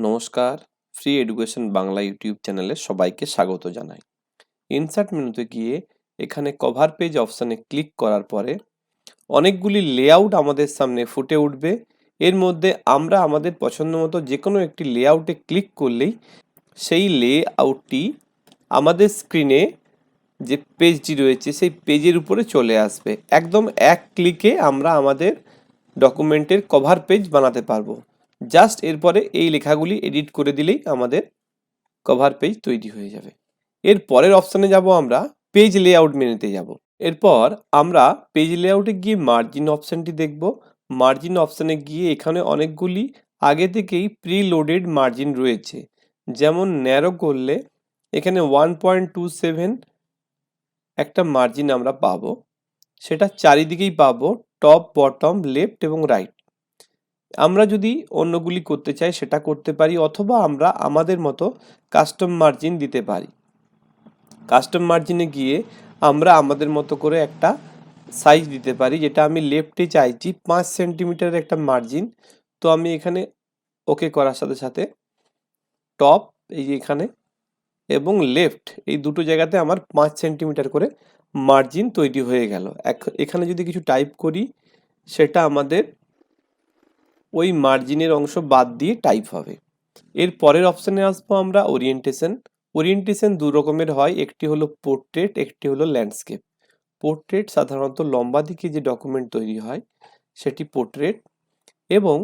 নমস্কার free education Bangla YouTube চ্যানেলে সবাইকে স্বাগত জানাই। ইনসার্ট মেনুতে গিয়ে এখানে কভার পেজ অপশানে ক্লিক করার পরে অনেকগুলি লেআউট আমাদের সামনে ফুটে উঠবে। এর মধ্যে আমরা আমাদের পছন্দ মতো যে কোনো একটি লেআউটে ক্লিক করলেই সেই লেআউটটি আমাদের স্ক্রিনে যে পেজটি রয়েছে সেই পেজের উপরে চলে আসবে। একদম এক ক্লিকে আমরা আমাদের ডকুমেন্টের কভার পেজ বানাতে পারব। জাস্ট এরপরে এই লেখাগুলি এডিট করে দিলেই আমাদের কভার পেজ তৈরি হয়ে যাবে। এর পরের অপশানে যাব আমরা পেজ লেআউট মেনুতে যাব। এরপর আমরা পেজ লেআউটে গিয়ে মার্জিন অপশানটি দেখব। মার্জিন অপশানে গিয়ে এখানে অনেকগুলি আগে থেকেই প্রি লোডেড মার্জিন রয়েছে। যেমন ন্যারো করলে এখানে ওয়ান পয়েন্ট টু সেভেন একটা মার্জিন আমরা পাবো। সেটা চারিদিকেই পাবো টপ বটম লেফট এবং রাইট আমরা যদি অন্যগুলি করতে চাই, সেটা করতে পারি অথবা আমরা আমাদের মতো কাস্টম মার্জিন দিতে পারি। কাস্টম মার্জিনে গিয়ে আমরা আমাদের মতো করে একটা সাইজ দিতে পারি, যেটা আমি লেফটে চাইছি, পাঁচ সেন্টিমিটারের একটা মার্জিন তো আমি এখানে ওকে করার সাথে সাথে টপ এই যে এখানে, এবং লেফট এই দুটো জায়গাতে আমার পাঁচ সেন্টিমিটার করে মার্জিন তৈরি হয়ে গেল। এখানে যদি কিছু টাইপ করি, সেটা আমাদের ওই মার্জিনের অংশ বাদ দিয়ে টাইপ হবে। এর পরের অপশানে আসব আমরা ওরিয়েন্টেশন। ওরিয়েন্টেশন দু রকমের হয়, একটি হলো পোর্ট্রেট, একটি হলো ল্যান্ডস্কেপ। পোর্ট্রেট সাধারণত লম্বা দিকে যে ডকুমেন্ট তৈরি হয়, সেটি পোর্ট্রেট এবং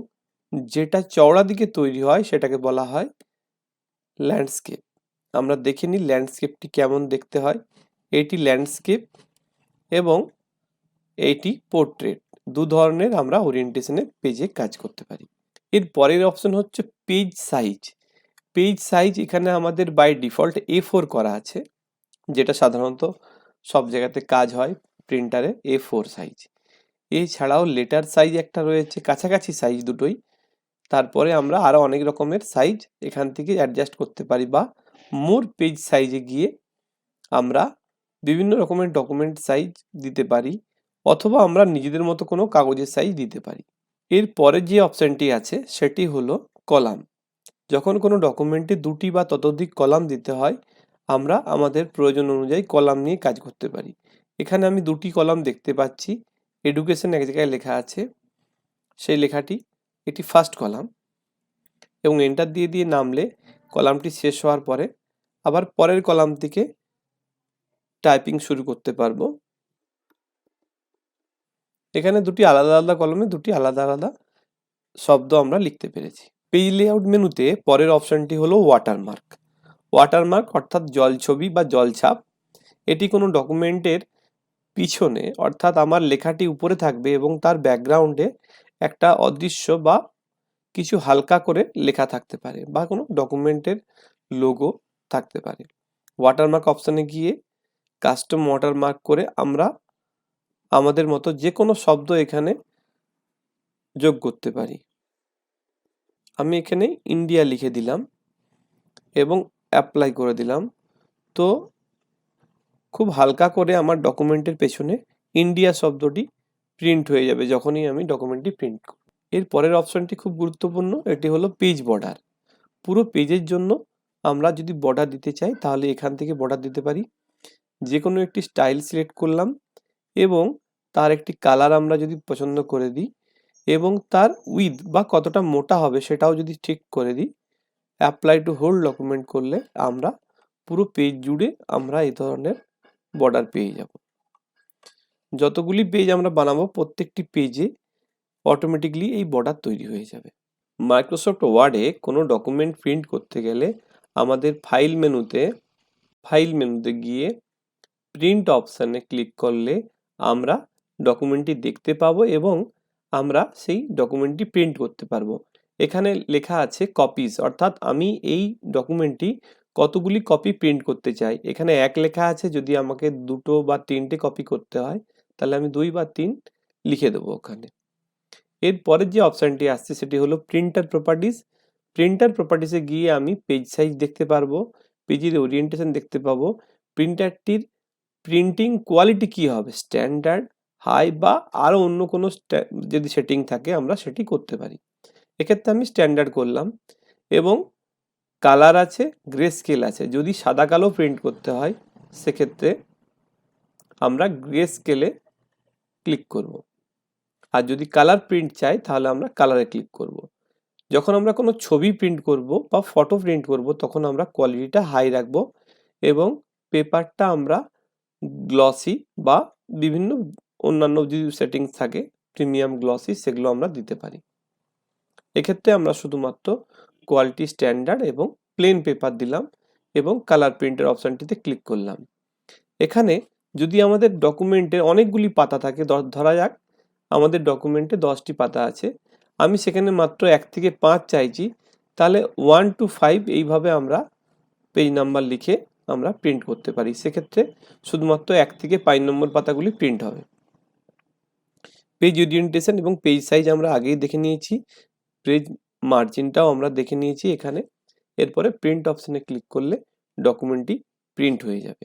যেটা চওড়া দিকে তৈরি হয়, সেটাকে বলা হয় ল্যান্ডস্কেপ। আমরা দেখে নিই ল্যান্ডস্কেপটি কেমন দেখতে হয়। এটি ল্যান্ডস্কেপ এবং এইটি পোর্ট্রেট। দু ধরনের আমরা ওরিয়েন্টেশনে পেজে কাজ করতে পারি। এর পরের অপশন হচ্ছে পেজ সাইজ পেজ সাইজ এখানে আমাদের বাই ডিফল্ট এ ফোর করা আছে, যেটা সাধারণত সব জায়গাতে কাজ হয় প্রিন্টারে এ ফোর সাইজ এছাড়াও লেটার সাইজ একটা রয়েছে, কাছাকাছি সাইজ দুটোই। তারপরে আমরা আরও অনেক রকমের সাইজ এখান থেকে অ্যাডজাস্ট করতে পারি বা মোর পেজ সাইজে গিয়ে আমরা বিভিন্ন রকমের ডকুমেন্ট সাইজ দিতে পারি। অথবা আমরা নিজেদের মতো কোনো কাগজের সাইজ দিতে পারি। এর পরে যে অপশানটি আছে, সেটি হলো কলাম। যখন কোনো ডকুমেন্টে দুটি বা ততোধিক কলাম দিতে হয়, আমরা আমাদের প্রয়োজন অনুযায়ী কলাম নিয়ে কাজ করতে পারি। এখানে আমি দুটি কলাম দেখতে পাচ্ছি। এডুকেশন এক জায়গায় লেখা আছে। সেই লেখাটি এটি ফার্স্ট কলাম এবং এন্টার দিয়ে দিয়ে নামলে কলামটি শেষ হওয়ার পরে আবার পরের কলাম থেকে টাইপিং শুরু করতে পারব। এখানে দুটি আলাদা আলাদা কলমে দুটি আলাদা আলাদা শব্দ আমরা লিখতে পেরেছি। পেজ লেআউট মেনুতে পরের অপশানটি হলো ওয়াটারমার্ক ওয়াটারমার্ক অর্থাৎ জল ছবি বা জল ছাপ। এটি কোনো ডকুমেন্টের পিছনে অর্থাৎ আমার লেখাটি উপরে থাকবে এবং তার ব্যাকগ্রাউন্ডে একটা অদৃশ্য বা কিছু হালকা করে লেখা থাকতে পারে বা কোনো ডকুমেন্টের লোগো থাকতে পারে। ওয়াটারমার্ক অপশানে গিয়ে কাস্টম ওয়াটারমার্ক করে আমরা আমাদের মতো যে কোনো শব্দ এখানে যোগ করতে পারি। আমি এখানে ইন্ডিয়া লিখে দিলাম এবং অ্যাপ্লাই করে দিলাম। তো খুব হালকা করে আমার ডকুমেন্টের পেছনে ইন্ডিয়া শব্দটি প্রিন্ট হয়ে যাবে যখনই আমি ডকুমেন্টটি প্রিন্ট করব এর পরের অপশানটি খুব গুরুত্বপূর্ণ, এটি হলো পেজ বর্ডার পুরো পেজের জন্য আমরা যদি বর্ডার দিতে চাই, তাহলে এখান থেকে বর্ডার দিতে পারি। যে কোনো একটি স্টাইল সিলেক্ট করলাম এবং তার একটি কালার আমরা যদি পছন্দ করে দিই এবং তার উইথ বা কতটা মোটা হবে সেটাও যদি ঠিক করে দিই অ্যাপ্লাই টু হোল্ড ডকুমেন্ট করলে আমরা পুরো পেজ জুড়ে আমরা এই ধরনের বর্ডার পেয়ে যাব। যতগুলি পেজ আমরা বানাবো প্রত্যেকটি পেজে অটোমেটিকলি এই বর্ডার তৈরি হয়ে যাবে। মাইক্রোসফট ওয়ার্ডে কোনো ডকুমেন্ট প্রিন্ট করতে গেলে আমাদের ফাইল মেনুতে ফাইল মেনুতে গিয়ে প্রিন্ট অপশানে ক্লিক করলে আমরা ডকুমেন্টটি দেখতে পাবো এবং আমরা সেই ডকুমেন্টটি প্রিন্ট করতে পারব। এখানে লেখা আছে কপিস অর্থাৎ আমি এই ডকুমেন্টটি কতগুলি কপি প্রিন্ট করতে চাই। এখানে এক লেখা আছে, যদি আমাকে দুটো বা তিনটে কপি করতে হয়, তাহলে আমি দুই বা তিন লিখে দেবো ওখানে। এরপরের যে অপশানটি আসছে, সেটি হলো প্রিন্টার প্রপার্টিস প্রিন্টার প্রপার্টিসে গিয়ে আমি পেজ সাইজ দেখতে পারব পেজের ওরিয়েন্টেশন দেখতে পাবো। প্রিন্টারটির প্রিন্টিং কোয়ালিটি কী হবে? স্ট্যান্ডার্ড হাই বা আরও অন্য কোনো যদি সেটিং থাকে আমরা সেটি করতে পারি। এক্ষেত্রে আমি স্ট্যান্ডার্ড করলাম এবং কালার আছে গ্রে স্কেল আছে। যদি সাদা কালো প্রিন্ট করতে হয়, সেক্ষেত্রে আমরা গ্রে স্কেলে ক্লিক করব। আর যদি কালার প্রিন্ট চাই, তাহলে আমরা কালারে ক্লিক করব। যখন আমরা কোনো ছবি প্রিন্ট করব বা ফটো প্রিন্ট করব, তখন আমরা কোয়ালিটিটা হাই রাখব এবং পেপারটা আমরা গ্লসি বা বিভিন্ন অন্যান্য যদি সেটিংস থাকে প্রিমিয়াম গ্লসি সেগুলো আমরা দিতে পারি। এক্ষেত্রে আমরা শুধুমাত্র কোয়ালিটি স্ট্যান্ডার্ড এবং প্লেন পেপার দিলাম এবং কালার প্রিন্টের অপশানটিতে ক্লিক করলাম। এখানে যদি আমাদের ডকুমেন্টের অনেকগুলি পাতা থাকে, ধরা যাক, আমাদের ডকুমেন্টে দশটি পাতা আছে, আমি সেখানে মাত্র এক থেকে পাঁচ চাইছি, তাহলে ওয়ান টু ফাইভ এইভাবে আমরা পেজ নাম্বার লিখে আমরা প্রিন্ট করতে পারি। সেক্ষেত্রে শুধুমাত্র এক থেকে পাঁচ নম্বর পাতাগুলি প্রিন্ট হবে। পেজ ওরিয়েন্টেশন এবং পেজ সাইজ আমরা আগেই দেখে নিয়েছি। পেজ মার্জিনটাও আমরা দেখে নিয়েছি এখানে। এরপরে প্রিন্ট অপশানে ক্লিক করলে ডকুমেন্টটি প্রিন্ট হয়ে যাবে।